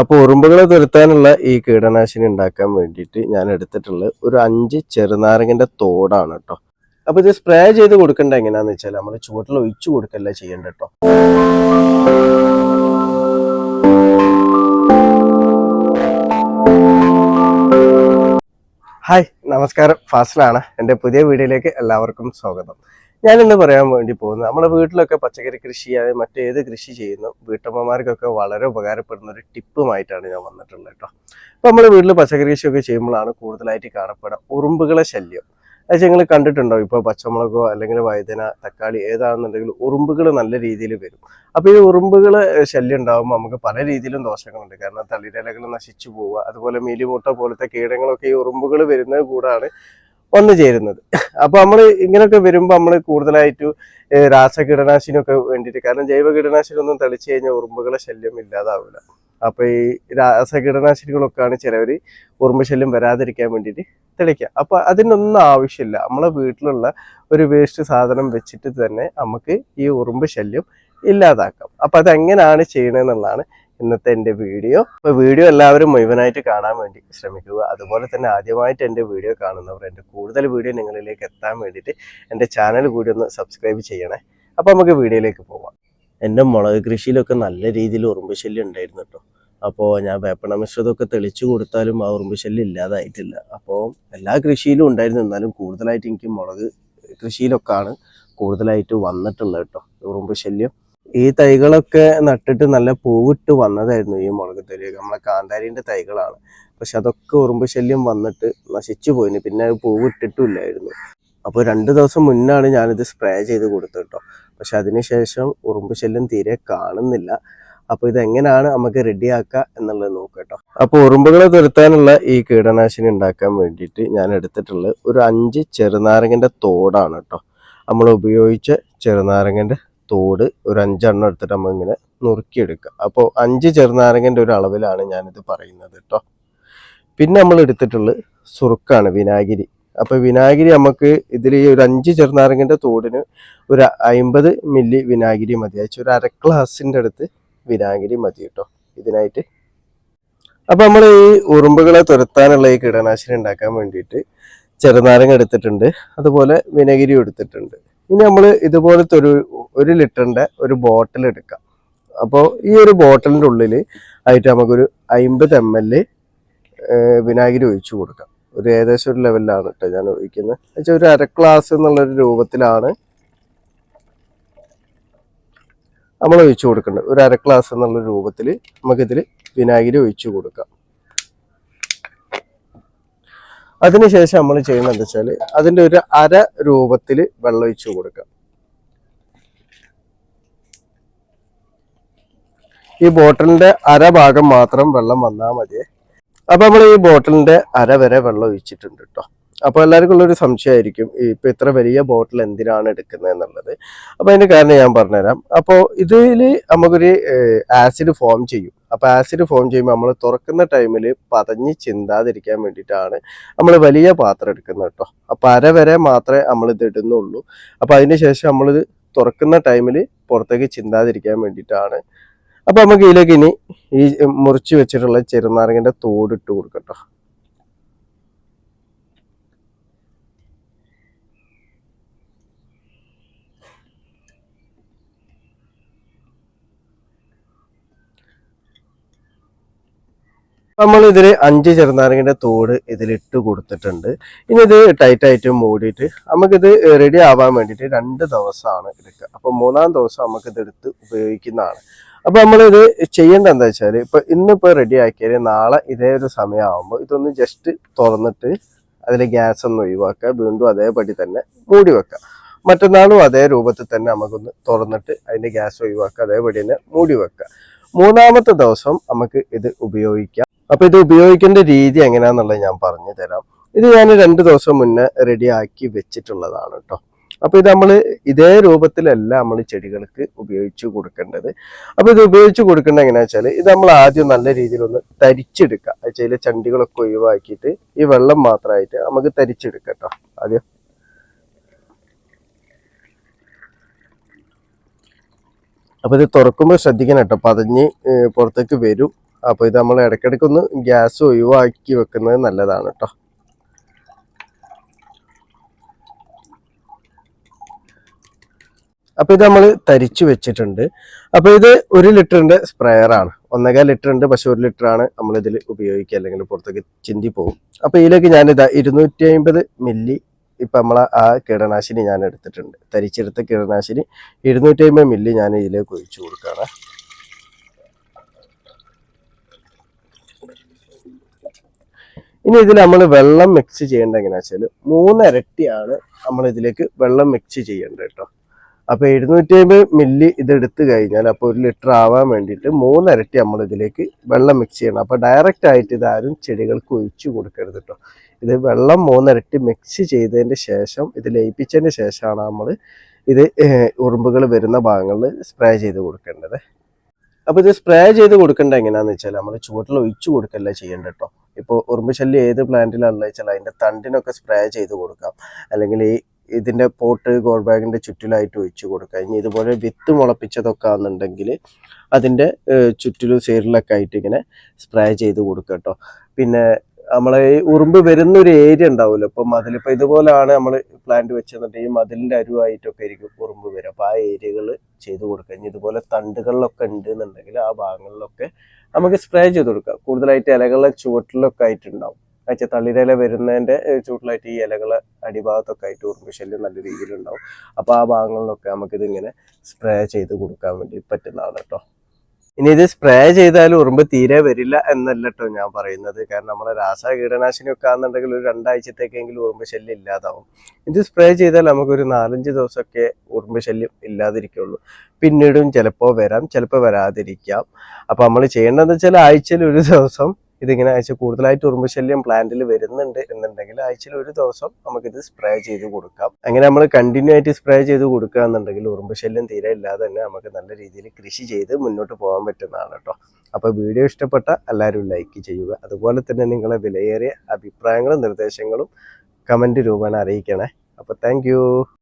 അപ്പോൾ ഉറുമ്പുകളെ തുരത്താനുള്ള ഈ കീടനാശിനി ഉണ്ടാക്കാൻ വേണ്ടിയിട്ട് ഞാൻ എടുത്തിട്ടുള്ളത് ഒരു അഞ്ച് ചെറുനാരങ്ങന്റെ തോടാണ് കേട്ടോ അപ്പോൾ ഇത് സ്പ്രേ ചെയ്ത് കൊടുക്കേണ്ട എങ്ങനെയാന്ന് വെച്ചാൽ നമ്മൾ ചുവട്ടിൽ ഒഴിച്ചു കൊടുക്കല്ല ചെയ്യേണ്ട കേട്ടോ ഹായ് നമസ്കാരം. ഫാസിലാണ്. എന്റെ പുതിയ വീഡിയോയിലേക്ക് എല്ലാവർക്കും സ്വാഗതം. ഞാൻ ഇന്ന് പറയാൻ വേണ്ടി പോകുന്നത് നമ്മുടെ വീട്ടിലൊക്കെ പച്ചക്കറി കൃഷി അതായത് മറ്റേത് കൃഷി ചെയ്യുന്നു വീട്ടമ്മമാർക്കൊക്കെ വളരെ ഉപകാരപ്പെടുന്ന ഒരു ടിപ്പുമായിട്ടാണ് ഞാൻ വന്നിട്ടുള്ളത് കേട്ടോ. അപ്പോൾ നമ്മുടെ വീട്ടിൽ പച്ചക്കറി കൃഷിയൊക്കെ ചെയ്യുമ്പോഴാണ് കൂടുതലായിട്ട് കാണപ്പെടുക ഉറുമ്പുകളെ ശല്യം. അത് നിങ്ങൾ കണ്ടിട്ടുണ്ടോ? ഇപ്പോൾ പച്ചമുളകോ അല്ലെങ്കിൽ വൈദന തക്കാളി ഏതാണെന്നുണ്ടെങ്കിൽ ഉറുമ്പുകൾ നല്ല രീതിയിൽ വരും. അപ്പോൾ ഈ ഉറുമ്പുകൾ ശല്യം ഉണ്ടാകുമ്പോൾ നമുക്ക് പല രീതിയിലും ദോഷങ്ങളുണ്ട്. കാരണം തളിരിലകൾ നശിച്ചു പോവുക അതുപോലെ മിലിമുട്ട പോലത്തെ കീടങ്ങളൊക്കെ ഈ ഉറുമ്പുകൾ വരുന്നത് കൂടാണ്. വന്നു ചേരുന്നത്. അപ്പൊ നമ്മൾ ഇങ്ങനെയൊക്കെ വരുമ്പോൾ നമ്മൾ കൂടുതലായിട്ട് ഏഹ് രാസകീടനാശിനിയൊക്കെ വേണ്ടിയിട്ട്. കാരണം ജൈവ കീടനാശിനി ഒന്നും തെളിച്ചു കഴിഞ്ഞാൽ ഉറുമ്പുകളെ ശല്യം ഇല്ലാതാവില്ല അപ്പൊ ഈ രാസകീടനാശിനികളൊക്കെയാണ് ചിലവര് ഉറുമ്പ് ശല്യം വരാതിരിക്കാൻ വേണ്ടിയിട്ട് തെളിക്കുക അപ്പൊ അതിനൊന്നും ആവശ്യമില്ല. നമ്മളെ വീട്ടിലുള്ള ഒരു വേസ്റ്റ് സാധനം വെച്ചിട്ട് തന്നെ നമുക്ക് ഈ ഉറുമ്പ് ശല്യം ഇല്ലാതാക്കാം. അപ്പൊ അതെങ്ങനെയാണ് ചെയ്യണമെന്നുള്ളതാണ് ഇന്നത്തെ എന്റെ വീഡിയോ. അപ്പൊ വീഡിയോ എല്ലാവരും മുഴുവനായിട്ട് കാണാൻ വേണ്ടി ശ്രമിക്കുക. അതുപോലെ തന്നെ ആദ്യമായിട്ട് എന്റെ വീഡിയോ കാണുന്നവർ എന്റെ കൂടുതൽ വീഡിയോ നിങ്ങളിലേക്ക് എത്താൻ വേണ്ടിയിട്ട് എന്റെ ചാനൽ കൂടി ഒന്ന് സബ്സ്ക്രൈബ് ചെയ്യണേ. അപ്പൊ നമുക്ക് വീഡിയോയിലേക്ക് പോവാം. എന്റെ മുളക് കൃഷിയിലൊക്കെ നല്ല രീതിയിൽ ഉറുമ്പ് ശല്യം ഉണ്ടായിരുന്നു കേട്ടോ. അപ്പോൾ ഞാൻ വേപ്പണ മിശ്രിതമൊക്കെ തെളിച്ചു കൊടുത്താലും ആ ഉറുമ്പ് ശല്യം ഇല്ലാതായിട്ടില്ല. അപ്പോൾ എല്ലാ കൃഷിയിലും ഉണ്ടായിരുന്നു. എന്നാലും കൂടുതലായിട്ട് എനിക്ക് മുളക് കൃഷിയിലൊക്കെയാണ് കൂടുതലായിട്ട് വന്നിട്ടുള്ളത് കേട്ടോ. ഉറുമ്പ് ശല്യം. ഈ തൈകളൊക്കെ നട്ടിട്ട് നല്ല പൂവിട്ട് വന്നതായിരുന്നു ഈ മുളക് തൈ നമ്മളെ കാന്താരിന്റെ തൈകളാണ്. പക്ഷെ അതൊക്കെ ഉറുമ്പ് ശല്യം വന്നിട്ട് നശിച്ചു പോയിന്. പിന്നെ അത് പൂവിട്ടിട്ടില്ലായിരുന്നു അപ്പോൾ രണ്ട് ദിവസം മുന്നാണ് ഞാനിത് സ്പ്രേ ചെയ്ത് കൊടുത്തത് കേട്ടോ. പക്ഷെ അതിനുശേഷം ഉറുമ്പ് ശല്യം തീരെ കാണുന്നില്ല. അപ്പോൾ ഇതെങ്ങനെയാണ് നമുക്ക് റെഡിയാക്കുക എന്നുള്ളത് നോക്കട്ടോ കേട്ടോ. അപ്പോൾ ഉറുമ്പുകളെ തുരത്താനുള്ള ഈ കീടനാശിനി ഉണ്ടാക്കാൻ വേണ്ടിയിട്ട് ഞാൻ എടുത്തിട്ടുള്ളത് ഒരു അഞ്ച് ചെറുനാരങ്ങന്റെ തോടാണ് കേട്ടോ. നമ്മൾ ഉപയോഗിച്ച ചെറുനാരങ്ങന്റെ തോട് ഒരു അഞ്ചെണ്ണം എടുത്തിട്ട് നമ്മൾ ഇങ്ങനെ നുറുക്കിയെടുക്കുക. അപ്പോൾ അഞ്ച് ചെറുനാരങ്ങന്റെ ഒരു അളവിലാണ് ഞാനിത് പറയുന്നത് കേട്ടോ പിന്നെ നമ്മൾ എടുത്തിട്ടുള്ളത് സുറുക്കാണ് വിനാഗിരി. അപ്പോൾ വിനാഗിരി നമുക്ക് ഇതിൽ ഈ ഒരു അഞ്ച് ചെറുനാരങ്ങന്റെ തോടിന് ഒരു അമ്പത് മില്ലി വിനാഗിരി മതി. അയച്ചു ഒരു അര ഗ്ലാസിന്റെ അടുത്ത് വിനാഗിരി മതി കേട്ടോ ഇതിനായിട്ട്. അപ്പോൾ നമ്മൾ ഈ ഉറുമ്പുകളെ തുരത്താനുള്ള ഈ കീടനാശിനി ഉണ്ടാക്കാൻ വേണ്ടിയിട്ട് ചെറുനാരങ്ങ എടുത്തിട്ടുണ്ട്. അതുപോലെ വിനഗിരി എടുത്തിട്ടുണ്ട്. ഇനി നമ്മൾ ഇതുപോലത്തെ ഒരു ഒരു ലിറ്ററിന്റെ ഒരു ബോട്ടിൽ എടുക്കാം. അപ്പോൾ ഈ ഒരു ബോട്ടിലിന്റെ ഉള്ളിൽ ആയിട്ട് നമുക്കൊരു അമ്പത് എം എൽ വിനാഗിരി ഒഴിച്ച് കൊടുക്കാം. ഒരു ഏകദേശം ഒരു ലെവലിലാണ് കേട്ടോ ഞാൻ ഒഴിക്കുന്നത്. വെച്ചാൽ ഒരു അര ഗ്ലാസ് എന്നുള്ളൊരു രൂപത്തിലാണ് നമ്മൾ ഒഴിച്ചു കൊടുക്കേണ്ടത്. ഒരു അര ഗ്ലാസ് എന്നുള്ള രൂപത്തിൽ നമുക്കിതിൽ വിനാഗിരി ഒഴിച്ചു കൊടുക്കാം. അതിനുശേഷം നമ്മൾ ചെയ്യുന്നത് എന്താ വെച്ചാൽ അതിന്റെ ഒരു അര രൂപത്തിൽ വെള്ളം ഒഴിച്ചു കൊടുക്കാം ഈ ബോട്ടിലിന്റെ അര ഭാഗം മാത്രം വെള്ളം വന്നാൽ മതിയേ അപ്പോൾ നമ്മൾ ഈ ബോട്ടിലിന്റെ അര വരെ വെള്ളം ഒഴിച്ചിട്ടുണ്ട് കേട്ടോ അപ്പോൾ എല്ലാവർക്കും ഉള്ളൊരു സംശയമായിരിക്കും ഇപ്പോൾ ഇപ്പൊ ഇത്ര വലിയ ബോട്ടിൽ എന്തിനാണ് എടുക്കുന്നത് എന്നുള്ളത്. അപ്പോൾ അതിന്റെ കാരണം ഞാൻ പറഞ്ഞുതരാം. അപ്പോൾ ഇതിൽ നമുക്കൊരു ആസിഡ് ഫോം ചെയ്യും. അപ്പൊ ആസിഡ് ഫോം ചെയ്യുമ്പോൾ നമ്മൾ തുറക്കുന്ന ടൈമിൽ പതഞ്ഞ് ചിന്താതിരിക്കാൻ വേണ്ടിയിട്ടാണ് നമ്മൾ വലിയ പാത്രം എടുക്കുന്നത് കേട്ടോ അപ്പോൾ അര വരെ മാത്രമേ നമ്മൾ ഇത് ഇടുന്നുള്ളൂ. അപ്പോൾ അതിന് ശേഷം നമ്മളിത് തുറക്കുന്ന ടൈമിൽ പുറത്തേക്ക് ചിന്താതിരിക്കാൻ വേണ്ടിയിട്ടാണ്. അപ്പോൾ നമുക്ക് ഇതിലേക്ക് ഇനി ഈ മുറിച്ച് വെച്ചിട്ടുള്ള ചെറുനാരങ്ങന്റെ തോടിട്ട് കൊടുക്കട്ടോ നമ്മൾ അഞ്ച് ചെറുനാരങ്ങന്റെ തോട് ഇതിലിട്ട് കൊടുത്തിട്ടുണ്ട്. ഇനി ഇത് ടൈറ്റായിട്ട് മൂടിയിട്ട് നമുക്കിത് റെഡി ആവാൻ വേണ്ടിയിട്ട് രണ്ട് ദിവസമാണ് എടുക്കുക. അപ്പോൾ മൂന്നാം ദിവസം നമുക്കിത് എടുത്ത് ഉപയോഗിക്കുന്നതാണ്. അപ്പോൾ നമ്മളിത് ചെയ്യേണ്ട എന്താ വെച്ചാൽ ഇപ്പോൾ ഇന്നിപ്പോൾ റെഡി ആക്കിയാൽ നാളെ ഇതേ ഒരു സമയമാകുമ്പോൾ ഇതൊന്ന് ജസ്റ്റ് തുറന്നിട്ട് അതിൽ ഗ്യാസ് ഒന്ന് ഒഴിവാക്കുക. വീണ്ടും അതേപടി തന്നെ മൂടി വെക്കുക. മറ്റന്നാളും അതേ രൂപത്തിൽ തന്നെ നമുക്കൊന്ന് തുറന്നിട്ട് അതിന്റെ ഗ്യാസ് ഒഴിവാക്കുക. അതേപടി തന്നെ മൂടി വെക്കുക. മൂന്നാമത്തെ ദിവസം നമുക്ക് ഇത് ഉപയോഗിക്കാം. അപ്പൊ ഇത് ഉപയോഗിക്കേണ്ട രീതി എങ്ങനെയാന്നുള്ളത് ഞാൻ പറഞ്ഞു തരാം. ഇത് ഞാൻ രണ്ട് ദിവസം മുന്നേ റെഡിയാക്കി വെച്ചിട്ടുള്ളതാണ് കേട്ടോ അപ്പൊ ഇത് നമ്മൾ ഇതേ രൂപത്തിലല്ല നമ്മൾ ചെടികൾക്ക് ഉപയോഗിച്ച് കൊടുക്കേണ്ടത്. അപ്പൊ ഇത് ഉപയോഗിച്ച് കൊടുക്കേണ്ടത് എങ്ങനെയാ വെച്ചാൽ ഇത് നമ്മൾ ആദ്യം നല്ല രീതിയിൽ ഒന്ന് തരിച്ചെടുക്കുക ചില ചണ്ടികളൊക്കെ ഒഴിവാക്കിയിട്ട് ഈ വെള്ളം മാത്രമായിട്ട് നമുക്ക് തരിച്ചെടുക്കാം കേട്ടോ ആദ്യം. അപ്പൊ ഇത് തുറക്കുമ്പോൾ ശ്രദ്ധിക്കണം കേട്ടോ പതഞ്ഞ് പുറത്തേക്ക് വരും. അപ്പോൾ ഇത് നമ്മൾ ഇടയ്ക്കിടയ്ക്കൊന്ന് ഗ്യാസ് ഒഴിവാക്കി വെക്കുന്നത് നല്ലതാണ് കേട്ടോ അപ്പോൾ ഇത് നമ്മൾ തരിച്ചു വെച്ചിട്ടുണ്ട്. അപ്പോൾ ഇത് ഒരു ലിറ്ററിന്റെ സ്പ്രെയറാണ് ഒന്നേകാൽ ലിറ്റർ ഉണ്ട് പക്ഷെ ഒരു ലിറ്ററാണ് ഇതിൽ ഉപയോഗിക്കുക അല്ലെങ്കിൽ പുറത്തേക്ക് ചിന്തി പോകും. അപ്പോൾ ഇതിലേക്ക് ഞാനിതാ ഇരുന്നൂറ്റി അമ്പത് മില്ലി ഇപ്പം നമ്മൾ ആ കീടനാശിനി ഞാൻ എടുത്തിട്ടുണ്ട്. തരിച്ചെടുത്ത കീടനാശിനി ഇരുന്നൂറ്റി അമ്പത് മില്ലി ഞാൻ ഇതിലേക്ക് ഒഴിച്ചു കൊടുക്കുകയാണ്. ഇനി ഇതിൽ നമ്മൾ വെള്ളം മിക്സ് ചെയ്യേണ്ട എങ്ങനെയാ വെച്ചാൽ മൂന്നിരട്ടിയാണ് നമ്മൾ ഇതിലേക്ക് വെള്ളം മിക്സ് ചെയ്യേണ്ടത് കേട്ടോ. അപ്പൊ എഴുന്നൂറ്റി അമ്പത് മില്ലി എടുത്തു കഴിഞ്ഞാൽ അപ്പോൾ ഒരു ലിറ്റർ ആവാൻ വേണ്ടിയിട്ട് മൂന്നിരട്ടി നമ്മൾ ഇതിലേക്ക് വെള്ളം മിക്സ് ചെയ്യണം. അപ്പൊ ഡയറക്റ്റ് ആയിട്ട് ഇത് ആരും ചെടികൾക്ക് ഒഴിച്ചു കൊടുക്കരുത് കേട്ടോ. ഇത് വെള്ളം മൂന്നിരട്ടി മിക്സ് ചെയ്തതിന് ശേഷം ഇത് ലയിപ്പിച്ചതിന് ശേഷമാണ് നമ്മൾ ഇത് ഉറുമ്പുകൾ വരുന്ന ഭാഗങ്ങളിൽ സ്പ്രേ ചെയ്ത് കൊടുക്കേണ്ടത്. അപ്പൊ ഇത് സ്പ്രേ ചെയ്ത് കൊടുക്കേണ്ട എങ്ങനെയാന്ന് വെച്ചാൽ നമ്മൾ ചുവട്ടിൽ ഒഴിച്ചു കൊടുക്കല്ല ചെയ്യേണ്ടത് കേട്ടോ. ഇപ്പോൾ ഉറുമ്പുശല്യം ഏത് പ്ലാന്റിലാണെന്ന് വെച്ചാൽ അതിന്റെ തണ്ടിനൊക്കെ സ്പ്രേ ചെയ്ത് കൊടുക്കാം. അല്ലെങ്കിൽ ഈ ഇതിന്റെ പോട്ട് ഗോൾ ബാഗിന്റെ ചുറ്റിലായിട്ട് ഒഴിച്ച് കൊടുക്കുക ഇനി ഇതുപോലെ വിത്ത് മുളപ്പിച്ചതൊക്കെ ആണെന്നുണ്ടെങ്കിൽ അതിന്റെ ചുറ്റിലും സൈഡിലൊക്കെ ആയിട്ട് ഇങ്ങനെ സ്പ്രേ ചെയ്ത് കൊടുക്കുക കേട്ടോ പിന്നെ നമ്മളെ ഈ ഉറുമ്പ് വരുന്ന ഒരു ഏരിയ ഉണ്ടാവുമല്ലോ. ഇപ്പൊ മതിലിപ്പോ ഇതുപോലെയാണ് നമ്മൾ പ്ലാന്റ് വെച്ചെന്നുണ്ടെങ്കിൽ ഈ മതിലിന്റെ അരുവായിട്ടൊക്കെ ആയിരിക്കും ഉറുമ്പ് വരും അപ്പൊ ആ ഏരിയകൾ ചെയ്ത് കൊടുക്കുക. ഇനി ഇതുപോലെ തണ്ടുകളിലൊക്കെ ഉണ്ട് എന്നുണ്ടെങ്കിൽ ആ ഭാഗങ്ങളിലൊക്കെ നമുക്ക് സ്പ്രേ ചെയ്ത് കൊടുക്കുക കൂടുതലായിട്ട് ഇലകളെ ചുവട്ടിലൊക്കെ ആയിട്ടുണ്ടാവും. വെച്ചാൽ തളിരില വരുന്നതിന്റെ ചൂട്ടിലായിട്ട് ഈ ഇലകളെ അടിഭാഗത്തൊക്കെ ആയിട്ട് ഉറുമ്പ് ശല്യം നല്ല രീതിയിൽ ഉണ്ടാവും അപ്പൊ ആ ഭാഗങ്ങളിലൊക്കെ നമുക്കിത് ഇങ്ങനെ സ്പ്രേ ചെയ്ത് കൊടുക്കാൻ വേണ്ടി പറ്റുന്നതാണ് കേട്ടോ. ഇനി ഇത് സ്പ്രേ ചെയ്താൽ ഉറുമ്പ് തീരെ വരില്ല എന്നല്ല കേട്ടോ ഞാൻ പറയുന്നത്. കാരണം നമ്മൾ രാസ കീടനാശിനി ഒക്കെ ആണെന്നുണ്ടെങ്കിൽ ഒരു രണ്ടാഴ്ചത്തേക്കെങ്കിലും ഉറുമ്പ് ശല്യം ഇല്ലാതാവും. ഇത് സ്പ്രേ ചെയ്താൽ നമുക്കൊരു നാലഞ്ച് ദിവസമൊക്കെ ഉറുമ്പ് ശല്യം ഇല്ലാതിരിക്കുള്ളൂ. പിന്നീടും ചിലപ്പോൾ വരാം ചിലപ്പോൾ വരാതിരിക്കാം. അപ്പോൾ നമ്മൾ ചെയ്യേണ്ടതെന്ന് വെച്ചാൽ ആഴ്ചയിൽ ഒരു ദിവസം ഇതിങ്ങനെ ആഴ്ച കൂടുതലായിട്ട് ഉറുമ്പശല്യം പ്ലാന്റിൽ വരുന്നുണ്ട് എന്നുണ്ടെങ്കിൽ ആഴ്ചയിൽ ഒരു ദിവസം നമുക്കിത് സ്പ്രേ ചെയ്ത് കൊടുക്കാം. അങ്ങനെ നമ്മൾ കണ്ടിന്യൂ ആയിട്ട് സ്പ്രേ ചെയ്ത് കൊടുക്കുക എന്നുണ്ടെങ്കിൽ ഉറുമ്പശല്യം തീരെ ഇല്ലാതെ തന്നെ നമുക്ക് നല്ല രീതിയിൽ കൃഷി ചെയ്ത് മുന്നോട്ട് പോകാൻ പറ്റുന്നതാണ് കേട്ടോ അപ്പോൾ വീഡിയോ ഇഷ്ടപ്പെട്ട എല്ലാവരും ലൈക്ക് ചെയ്യുക. അതുപോലെ തന്നെ നിങ്ങളെ വിലയേറിയ അഭിപ്രായങ്ങളും നിർദ്ദേശങ്ങളും കമന്റ് രൂപേണ അറിയിക്കണേ. അപ്പോൾ താങ്ക്